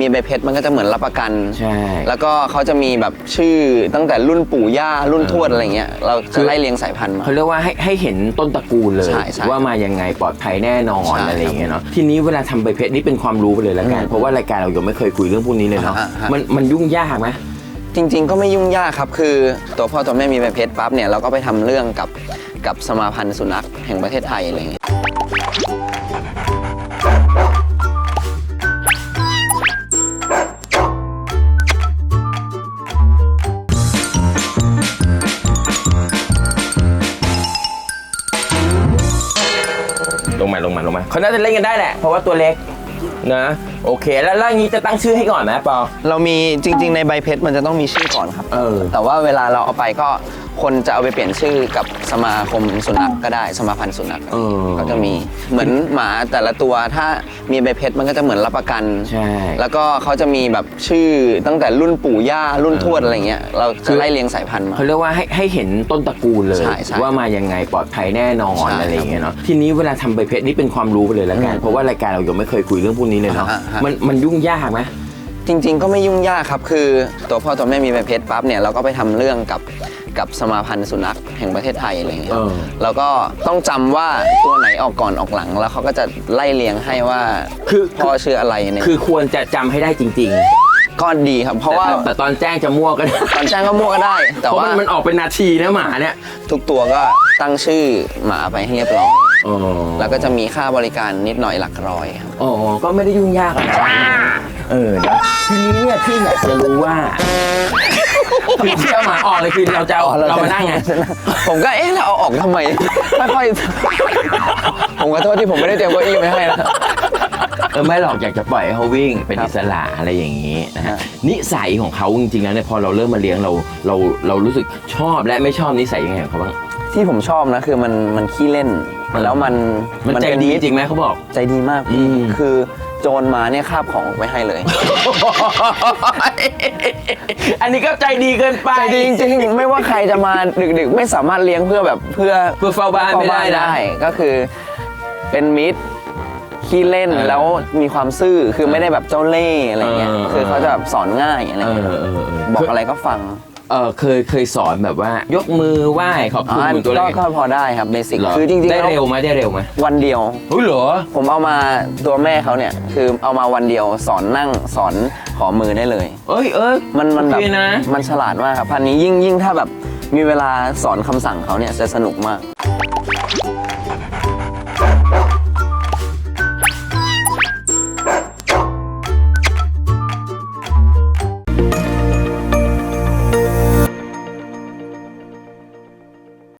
มีใบเพชรมันก็จะเหมือนรับประกัน ใช่ แล้วก็เขาจะมีแบบชื่อตั้งแต่รุ่นปู่ย่ารุ่นทวดอะไรเงี้ยเราคืจะอไล่เรียงสายพันธุ์มา เขาเรียกว่าให้ให้เห็นต้นตระกูลเลย ใช่ใช่ว่ามายังไงปลอดภัยแน่นอนใช่อะไรอย่างเงี้ยเนาะทีนี้เวลาทำใบเพชรนี่เป็นความรู้ไปเลยแล้วกันอืมเพราะว่ารายการเรายังไม่เคยคุยเรื่องพวกนี้เลยเนาะอ่าฮะ มันมันยุ่งยากไหม จริง ๆ ก็ไม่ยุ่งยากครับ คือ ตัวพ่อตัวแม่มีใบเพชรปั๊บเนี่ยเราก็ไปทำเรื่องกับกับสมาพันธ์สุนัขแห่งประเทศไทยอะไรเงี้ย มาลงมาลงมาเขาน่าจะเล่นกันได้แหละ เพราะว่าตัวเล็กนะ โอเค แล้วแล้วอย่างนี้จะตั้งชื่อให้ก่อนไหมปอ เรามีจริง ๆ ในใบเพชรมันจะต้องมีชื่อก่อนครับ เออ แต่ว่าเวลาเราเอาไปก็ คนจะเอาไปเปลี่ยนชื่อกับสมาคมสุนัขก็ได้สมาพันธ์สุนัขเออก็จะมีเหมือนหมาแต่ละตัวถ้ามีใบเพชรมันก็จะเหมือนรับประกันใช่แล้วก็เขาจะมีแบบชื่อตั้งแต่รุ่นปู่ย่ารุ่นทวดอะไรเงี้ยเราคืจะอไล่เรียงสายพันธุ์มาเขาเรียกว่าให้ให้เห็นต้นตระกูลเลยใช่ใช่ว่ามายังไงปลอดภัยแน่นอนใช่อะไรอย่างเงี้ยเนาะทีนี้เวลาทำใบเพชรนี่เป็นความรู้ไปเลยแล้วกันอืมเพราะว่ารายการเรายังไม่เคยคุยเรื่องพวกนี้เลยเนาะอ่าฮะมันมันยุ่งยากไหม จริง ๆ ก็ไม่ยุ่งยากครับ คือตัวพ่อตัวแม่มีใบเพชรปั๊บเนี่ยเราก็ไปทำเรื่องกับกับสมาพันธ์สุนัขแห่งประเทศไทยอะไรเงี้ยเออ แล้วก็ต้องจำว่าตัวไหนออกก่อนออกหลัง แล้วเขาก็จะไล่เรียงให้ว่าคือพ่อชื่ออะไรเนี่ยคือควรจะจำให้ได้จริงก็ดีครับ เพๆราะว่าแต่แต่ตอนแจ้งจะมั่วก็ได้ตอนแจ้งก็มั่วก็ได้ แต่เพราะว่ามันมันออกเป็นนาทีนะหมาเนี่ยทุกตัวก็ตั้งชื่อหมาไปให้เรียบร้อยอ๋อแล้วก็จะมีค่าบริการนิดหน่อยหลักร้อยครับ อ๋อก็ไม่ได้ยุ่งยากอะไร เออนะทีนี้เนี่ยพี่อยากจะรู้ว่าคือที่เอาหมาออกเลยคือเราจะเอาเรามานั่งไงผมก็เอ๊ะเราเอาออกทำไมค่อยๆผมขอโทษที่ผมไม่ได้เตรียมเก้าอี้ไว้ให้นะเออไม่หรอกอยากจะปล่อยให้เขาวิ่งเป็นอิสระอะไรอย่างนี้นะฮะฮะนิสัยของเขาจริงๆแล้วเนี่ยพอเราเริ่มมาเลี้ยงเราเราเรารู้สึกชอบและไม่ชอบนิสัยยังไงของเขาบ้างที่ผมชอบนะคือมันมันขี้เล่นแล้วมันมันใจเป็นดีมิตจริงไหมเขาบอกใจดีมากอืมคือ โจรมาเนี่ยคาบของไว้ให้เลย อันนี้ก็ใจดีเกินไปใจดีจริงๆ ไม่ว่าใครจะมาดึกๆ ไม่สามารถเลี้ยงเพื่อแบบเพื่อเพื่อเฝ้าบ้านไม่ได้นะได้ก็คือเป็นมิตรขี้เล่นเออแล้วมีความซื่อคือไม่ได้แบบเจ้าเล่ห์อะไรเงี้ยเออคือเขาจะแบบสอนง่ายอะไรเออเงี้ยเออเออบอกอะไรก็ฟัง เออเคยเคยสอนแบบว่ายกมือไหว้ขอบคุณอ่าคุณตัวก็เล็กก็พอได้ครับเบสิกเหรคือจริงๆได้แล้วเร็วไหมได้เร็วไหมวันเดียว เฮ้ยเหรอ ผมเอามาตัวแม่เขาเนี่ย คือเอามาวันเดียวสอนนั่งสอนขอมือได้เลย เอ้ยเอ้ยมันมันแบบโอเคนะ มันฉลาดมากครับ พันนี้ยิ่งยิ่งถ้าแบบมีเวลาสอนคำสั่งเขาเนี่ยจะสนุกมาก